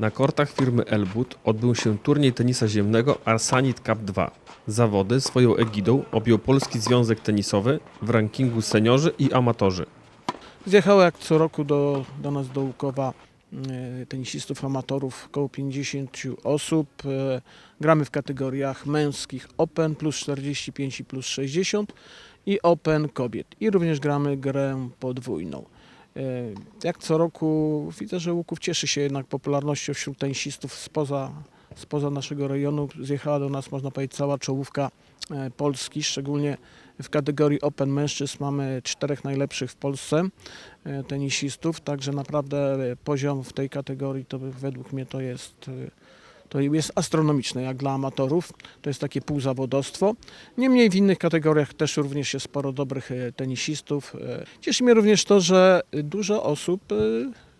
Na kortach firmy Elbut odbył się turniej tenisa ziemnego Arsanit Cup 2. Zawody swoją egidą objął Polski Związek Tenisowy w rankingu seniorzy i amatorzy. Zjechało jak co roku do, do nas do Łukowa e, tenisistów, amatorów, około 50 osób. E, Gramy w kategoriach męskich Open plus 45 i plus 60 i Open kobiet. I również gramy grę podwójną. E, Jak co roku widzę, że Łuków cieszy się jednak popularnością wśród tenisistów spoza, spoza naszego rejonu. Zjechała do nas, można powiedzieć, cała czołówka e, Polski, szczególnie w kategorii Open mężczyzn mamy czterech najlepszych w Polsce e, tenisistów, także naprawdę poziom w tej kategorii to według mnie to jest, to jest astronomiczne jak dla amatorów. To jest takie półzawodostwo. Niemniej w innych kategoriach też również jest sporo dobrych e, tenisistów. E, Cieszy mnie również to, że dużo osób e,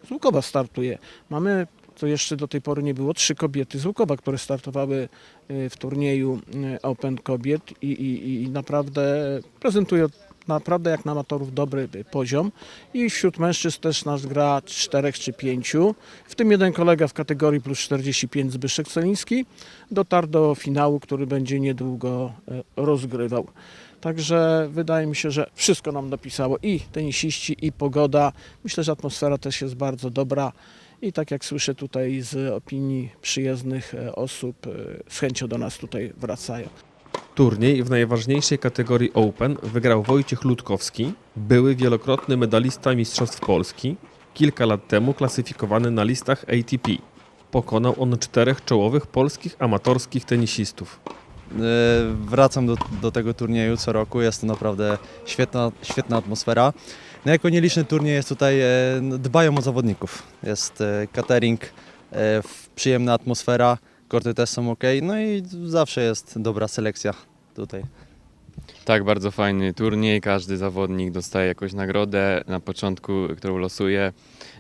z Łukowa startuje. Mamy to jeszcze do tej pory nie było, trzy kobiety z Łukowa, które startowały w turnieju Open kobiet i, i, i naprawdę prezentują naprawdę jak na amatorów dobry poziom i wśród mężczyzn też nas gra czterech czy pięciu, w tym jeden kolega w kategorii plus 45 Zbyszek Celiński dotarł do finału, który będzie niedługo e, rozgrywał. Także wydaje mi się, że wszystko nam dopisało i tenisiści i pogoda. Myślę, że atmosfera też jest bardzo dobra i tak jak słyszę tutaj z opinii przyjezdnych e, osób, e, z chęcią do nas tutaj wracają. Turniej w najważniejszej kategorii Open wygrał Wojciech Ludkowski, były wielokrotny medalista Mistrzostw Polski, kilka lat temu klasyfikowany na listach ATP. Pokonał on czterech czołowych polskich amatorskich tenisistów. E, Wracam do, do tego turnieju co roku, jest to naprawdę świetna, świetna atmosfera. No jako nieliczny turniej jest tutaj, e, no, dbają o zawodników. Jest e, catering, przyjemna atmosfera, korty też są ok, no i zawsze jest dobra selekcja tutaj. Tak, bardzo fajny turniej. Każdy zawodnik dostaje jakąś nagrodę na początku, którą losuje.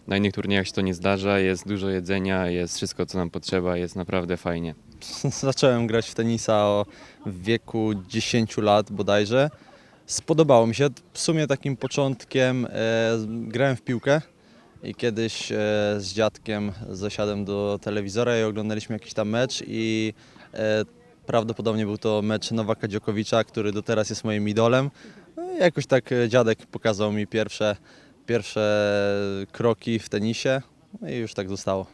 Na innych turniejach się to nie zdarza. Jest dużo jedzenia, jest wszystko, co nam potrzeba. Jest naprawdę fajnie. Zacząłem grać w tenisa o, w wieku 10 lat bodajże. Spodobało mi się. W sumie takim początkiem e, grałem w piłkę i kiedyś e, z dziadkiem zasiadłem do telewizora i oglądaliśmy jakiś tam mecz i e, prawdopodobnie był to mecz Nowaka Dziokowicza, który do teraz jest moim idolem. No jakoś tak e, dziadek pokazał mi pierwsze, pierwsze kroki w tenisie no i już tak zostało.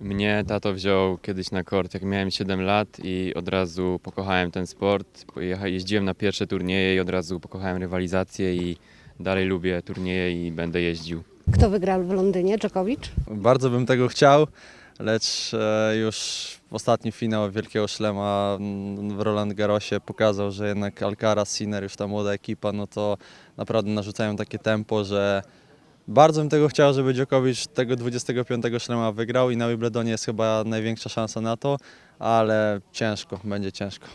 Mnie tato wziął kiedyś na kort, jak miałem 7 lat i od razu pokochałem ten sport. Jeździłem na pierwsze turnieje i od razu pokochałem rywalizację i dalej lubię turnieje i będę jeździł. Kto wygrał w Londynie? Dżokowicz? Bardzo bym tego chciał, lecz e, już w ostatni finał Wielkiego Szlema mm, w Roland Garrosie pokazał, że jednak Alcaraz, Sinner, już ta młoda ekipa, no to naprawdę narzucają takie tempo, że bardzo bym tego chciał, żeby Djokovic tego 25 Szlema wygrał i na Wimbledonie jest chyba największa szansa na to, ale ciężko, będzie ciężko.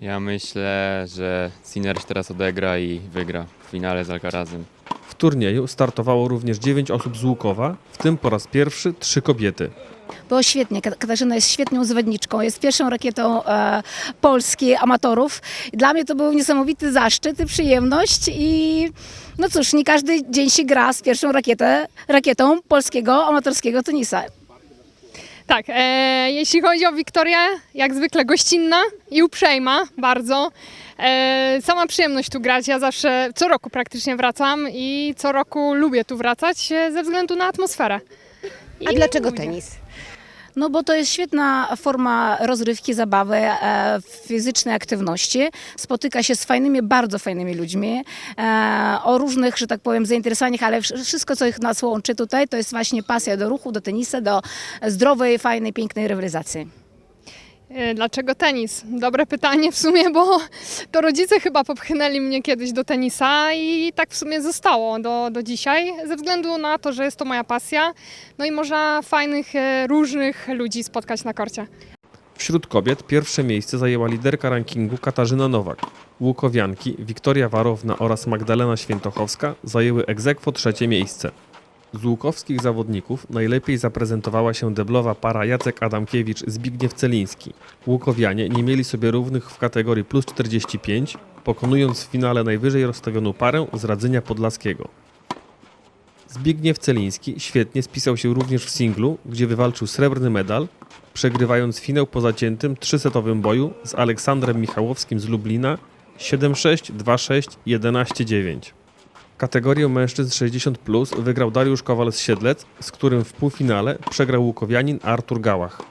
Ja myślę, że Sinner teraz odegra i wygra w finale z Alcarazem. W turnieju startowało również 9 osób z Łukowa, w tym po raz pierwszy trzy kobiety. Było świetnie. Kat- Katarzyna jest świetną zawodniczką. Jest pierwszą rakietą e, Polski amatorów. Dla mnie to był niesamowity zaszczyt i przyjemność. I no cóż, nie każdy dzień się gra z pierwszą rakietę, rakietą polskiego amatorskiego tenisa. Tak, e, jeśli chodzi o Wiktorię, jak zwykle gościnna i uprzejma bardzo. E, sama przyjemność tu grać. Ja zawsze co roku praktycznie wracam i co roku lubię tu wracać e, ze względu na atmosferę. A I dlaczego ludzie. tenis? No bo to jest świetna forma rozrywki, zabawy, e, fizycznej aktywności. Spotyka się z fajnymi, bardzo fajnymi ludźmi e, o różnych, że tak powiem, zainteresowaniach, ale wsz- wszystko, co ich nas łączy tutaj, to jest właśnie pasja do ruchu, do tenisa, do zdrowej, fajnej, pięknej rywalizacji. E, Dlaczego tenis? Dobre pytanie w sumie, bo to rodzice chyba popchnęli mnie kiedyś do tenisa i tak w sumie zostało do, do dzisiaj, ze względu na to, że jest to moja pasja. No i można fajnych, e, różnych ludzi spotkać na korcie. Wśród kobiet pierwsze miejsce zajęła liderka rankingu Katarzyna Nowak. Łukowianki Wiktoria Warowna oraz Magdalena Świętochowska zajęły egzekwo trzecie miejsce. Z łukowskich zawodników najlepiej zaprezentowała się deblowa para Jacek Adamkiewicz-Zbigniew Celiński. Łukowianie nie mieli sobie równych w kategorii plus 45, pokonując w finale najwyżej rozstawioną parę z Radzenia Podlaskiego. Zbigniew Celiński świetnie spisał się również w singlu, gdzie wywalczył srebrny medal, przegrywając finał po zaciętym trzysetowym boju z Aleksandrem Michałowskim z Lublina 7-6, 2-6, 11-9. Kategorię mężczyzn 60 plus wygrał Dariusz Kowal z Siedlec, z którym w półfinale przegrał łukowianin Artur Gałach.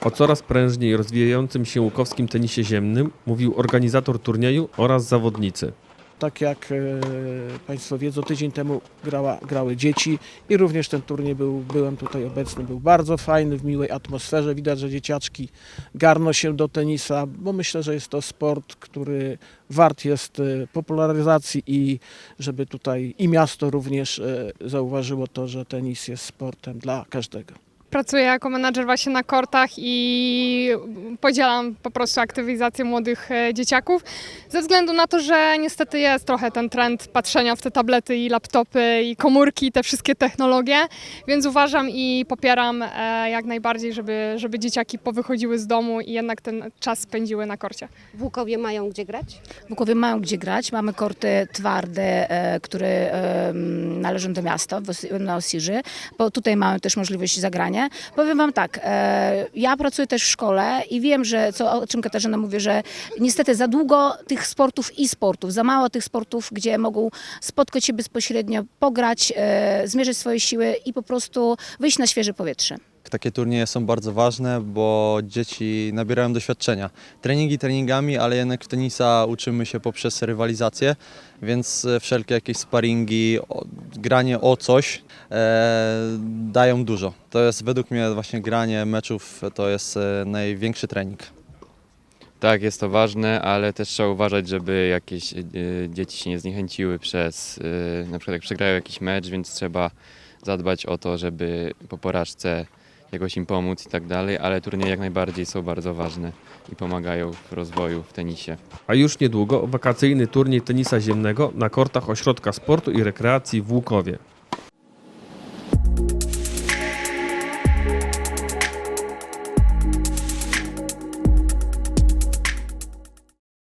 O coraz prężniej rozwijającym się łukowskim tenisie ziemnym mówił organizator turnieju oraz zawodnicy. Tak jak e, Państwo wiedzą, tydzień temu grała, grały dzieci i również ten turniej był, byłem tutaj obecny, był bardzo fajny, w miłej atmosferze. Widać, że dzieciaczki garną się do tenisa, bo myślę, że jest to sport, który wart jest e, popularyzacji i żeby tutaj i miasto również e, zauważyło to, że tenis jest sportem dla każdego. Pracuję jako menadżer właśnie na kortach i podzielam po prostu aktywizację młodych e, dzieciaków. Ze względu na to, że niestety jest trochę ten trend patrzenia w te tablety i laptopy i komórki, i te wszystkie technologie, więc uważam i popieram e, jak najbardziej, żeby, żeby dzieciaki powychodziły z domu i jednak ten czas spędziły na korcie. W Łukowie mają gdzie grać? W Łukowie mają gdzie grać. Mamy korty twarde, e, które należą do miasta w Osirzy, bo tutaj mamy też możliwość zagrania. Powiem Wam tak, e, ja pracuję też w szkole i wiem, że co, o czym Katarzyna mówi, że niestety za długo tych sportów i sportów, za mało tych sportów, gdzie mogą spotkać się bezpośrednio, pograć, e, zmierzyć swoje siły i po prostu wyjść na świeże powietrze. Takie turnieje są bardzo ważne, bo dzieci nabierają doświadczenia. Treningi treningami, ale jednak w tenisa uczymy się poprzez rywalizację, więc e, wszelkie jakieś sparingi, granie o coś e, dają dużo. To jest według mnie właśnie granie meczów to jest e, największy trening. Tak, jest to ważne, ale też trzeba uważać, żeby jakieś y, dzieci się nie zniechęciły przez, y, na przykład jak przegrają jakiś mecz, więc trzeba zadbać o to, żeby po porażce jakoś im pomóc i tak dalej, ale turnieje jak najbardziej są bardzo ważne i pomagają w rozwoju w tenisie. A już niedługo wakacyjny turniej tenisa ziemnego na kortach Ośrodka Sportu i Rekreacji w Łukowie.